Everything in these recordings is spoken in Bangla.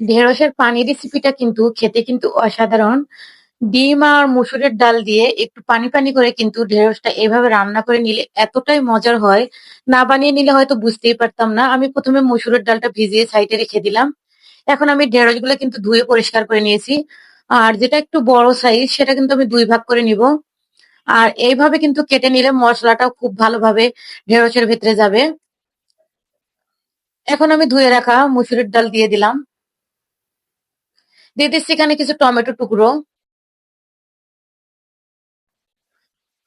ঢেঁড়সের পানি রেসিপিটা কিন্তু খেতে কিন্তু অসাধারণ। ডিম আর মসুরের ডাল দিয়ে একটু পানি, পানি করে কিন্তু ঢেঁড়সটা এভাবে রান্না করে নিলে এতটাই মজার হয়, না বানিয়ে নিলে হয়তো বুঝতেই পারতাম না। আমি ১ম এ মসুরের ডালটা ভিজিয়ে সাইডে রেখে দিলাম। এখন আমি ঢেঁড়সগুলো কিন্তু ধুয়ে পরিষ্কার করে নিয়েছি। আর যেটা একটু বড় সাইজ সেটা কিন্তু আমি দুই ভাগ করে নিব। আর এইভাবে কিন্তু কেটে নিলে মশলাটাও খুব ভালোভাবে ঢেঁড়সের ভেতরে যাবে। এখন আমি ধুয়ে রাখা মসুরের ডাল দিয়ে দিলাম। দিয়ে দিচ্ছি এখানে কিছু টমেটো টুকরো।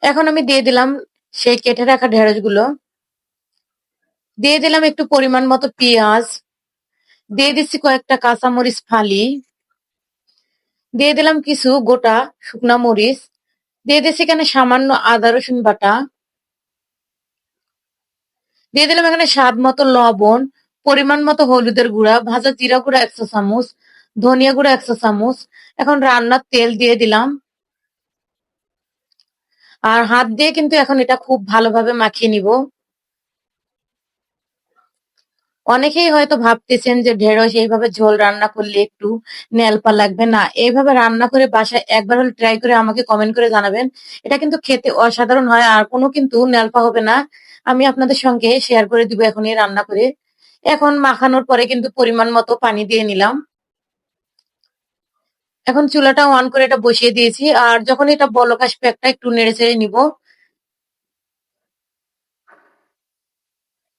এখন আমি দিয়ে দিলাম সেই কেটে রাখা ঢেঁড়সগুলো দিয়ে দিলাম একটু পরিমাণ মতো পেঁয়াজ। দিয়ে দিচ্ছি কয়েকটা কাঁচামরিচ ফালি। দিয়ে দিলাম কিছু গোটা শুকনা মরিচ। দিয়ে দিচ্ছি এখানে সামান্য আদা রসুন বাটা। দিয়ে দিলাম এখানে স্বাদ মতো লবণ, পরিমাণ মতো হলুদের গুঁড়া, ভাজা জিরা গুঁড়া ১ চা চামচ, ধনিয়া গুঁড়া ১ চা চামচ। এখন রান্নার তেল দিয়ে দিলাম। আর হাত দিয়ে কিন্তু এখন এটা খুব ভালোভাবে মাখিয়ে নিব। অনেকেই হয়তো ভাবতেছেন যে ঢেঁড়স এইভাবে ঝোল রান্না করলে একটু নেলপা লাগবে। না, এইভাবে রান্না করে বাসায় একবার হলে ট্রাই করে আমাকে কমেন্ট করে জানাবেন। এটা কিন্তু খেতে অসাধারণ হয় আর কোনো কিন্তু নেলপা হবে না। আমি আপনাদের সঙ্গে শেয়ার করে দিব এখনই রান্না করে। এখন মাখানোর পরে কিন্তু পরিমাণ মতো পানি দিয়ে নিলাম। এখন চুলাটা অন করে এটা বসিয়ে দিয়েছি। আর যখন এটা বলক আসবে, একটা একটু নেড়ে চেড়ে নিব।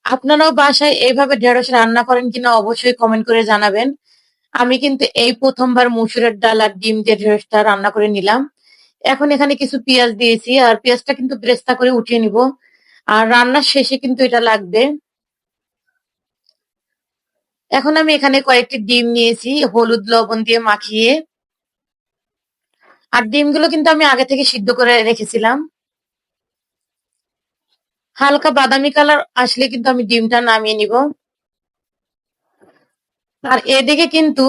আপনারাও বাসায় এইভাবে ঢেঁড়স রান্না করেন কিনা অবশ্যই কমেন্ট করে জানাবেন। আমি কিন্তু এই ১ম বার মসুরের ডাল আর ডিম দিয়ে ঢেঁড়সটা রান্না করে নিলাম। এখন এখানে কিছু পেঁয়াজ দিয়েছি, আর পেঁয়াজটা কিন্তু ব্রেস্তা করে উঠিয়ে নিব। আর রান্নার শেষে কিন্তু এটা লাগবে। এখন আমি এখানে কয়েকটি ডিম নিয়েছি, হলুদ, লবণ দিয়ে মাখিয়ে। আর ডিমগুলো কিন্তু আমি আগে থেকে সিদ্ধ করে রেখেছিলাম। হালকা বাদামি কালার আসলে কিন্তু আমি ডিমটা নামিয়ে নিব। আর এদিকে কিন্তু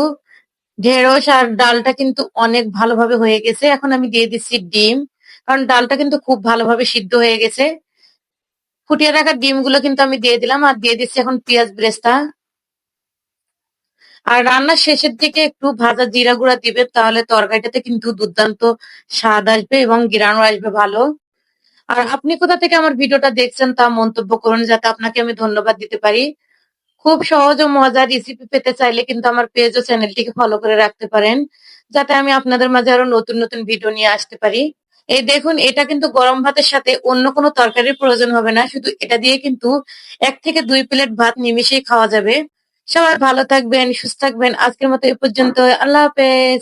ঢেঁড়স আর ডালটা কিন্তু অনেক ভালোভাবে হয়ে গেছে। এখন আমি দিয়ে দিচ্ছি ডিম। কারণ ডালটা কিন্তু খুব ভালোভাবে সিদ্ধ হয়ে গেছে। ফুটিয়ে রাখা ডিমগুলো কিন্তু আমি দিয়ে দিলাম আর দিয়ে দিচ্ছি এখন পেঁয়াজ ব্রেস্তা। আর রান্নার শেষের দিকে একটু ভাজা জিরা গুঁড়া দিবেন তাহলে তরকারিটাতে কিন্তু দুর্দান্ত স্বাদ আসবে এবং গিরানো আসবে ভালো। আর আপনি কোথা থেকে আমার ভিডিওটা দেখছেন তা মন্তব্য করুন যাতে আপনাকে আমি ধন্যবাদ দিতে পারি। খুব সহজ ও মজার রেসিপি পেতে চাইলে কিন্তু আমার পেজ ও চ্যানেলটিকে ফলো করে রাখতে পারেন। যাতে আমি আপনাদের মাঝে আরও নতুন, নতুন ভিডিও নিয়ে আসতে পারি। এই দেখুন এটা কিন্তু গরম ভাতের সাথে অন্য কোনো তরকারির প্রয়োজন হবে না। শুধু এটা দিয়ে কিন্তু এক থেকে দুই প্লেট ভাত নিমিষেই খাওয়া যাবে। সবাই ভালো থাকবেন, সুস্থ থাকবেন। আজকের মতো এ পর্যন্ত। আল্লাহ হাফেজ।